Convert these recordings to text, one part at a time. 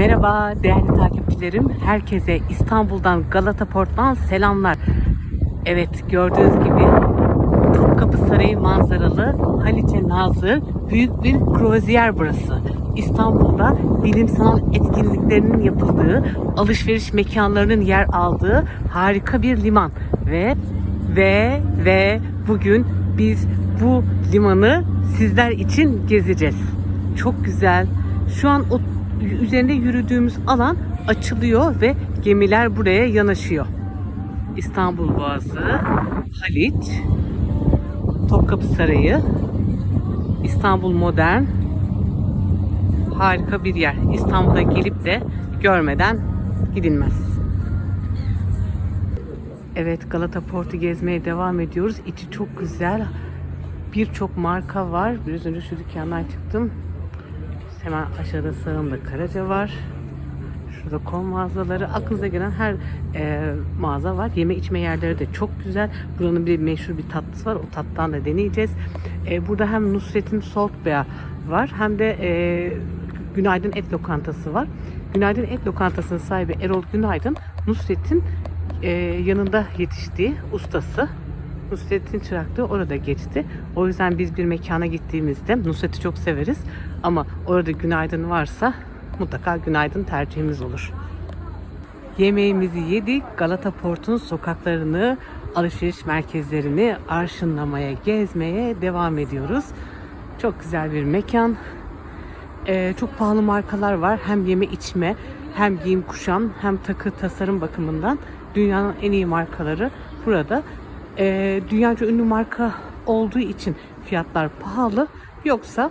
Merhaba değerli takipçilerim. Herkese İstanbul'dan Galata Port'tan selamlar. Evet gördüğünüz gibi Topkapı Sarayı manzaralı Haliç'e nazır büyük bir kruvaziyer burası. İstanbul'da bilim sanat etkinliklerinin yapıldığı, alışveriş mekanlarının yer aldığı harika bir liman ve ve ve bugün biz bu limanı sizler için gezeceğiz. Çok güzel. Şu an o üzerinde yürüdüğümüz alan açılıyor ve gemiler buraya yanaşıyor. İstanbul Boğazı, Haliç, Topkapı Sarayı, İstanbul Modern. Harika bir yer. İstanbul'a gelip de görmeden gidilmez. Evet Galata Port'u gezmeye devam ediyoruz. İçi çok güzel. Birçok marka var. Biraz önce şu dükkandan çıktım. Hemen aşağıda sağımda Karaca var. Şurada kol mağazaları. Aklınıza gelen her e, mağaza var. Yeme içme yerleri de çok güzel. Buranın bir meşhur bir tatlısı var. O tattan da deneyeceğiz. E, burada hem Nusret'in Salt Bear var hem de e, Günaydın Et Lokantası var. Günaydın Et Lokantası'nın sahibi Erol Günaydın Nusret'in e, yanında yetiştiği ustası. Nusret'in çıraklığı orada geçti. O yüzden biz bir mekana gittiğimizde Nusret'i çok severiz. Ama orada günaydın varsa mutlaka günaydın tercihimiz olur. Yemeğimizi yedik. Galata Port'un sokaklarını, alışveriş merkezlerini arşınlamaya, gezmeye devam ediyoruz. Çok güzel bir mekan. Ee, çok pahalı markalar var. Hem yeme içme, hem giyim kuşam, hem takı tasarım bakımından dünyanın en iyi markaları burada. Ee, dünyaca ünlü marka olduğu için fiyatlar pahalı. Yoksa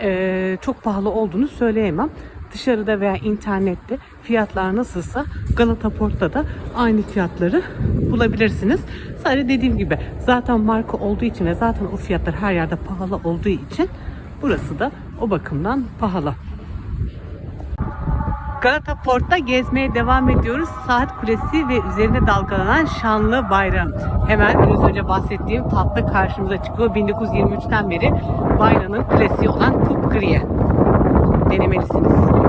e, çok pahalı olduğunu söyleyemem. Dışarıda veya internette fiyatlar nasılsa Galata Port'ta da aynı fiyatları bulabilirsiniz. Sadece dediğim gibi zaten marka olduğu için ve zaten o fiyatlar her yerde pahalı olduğu için burası da o bakımdan pahalı. Galata Port'ta gezmeye devam ediyoruz. Saat Kulesi ve üzerinde dalgalanan şanlı bayram. Hemen biraz önce bahsettiğim tatlı karşımıza çıkıyor. 1923'ten beri bayramın klasiği olan Kupkriye. Denemelisiniz.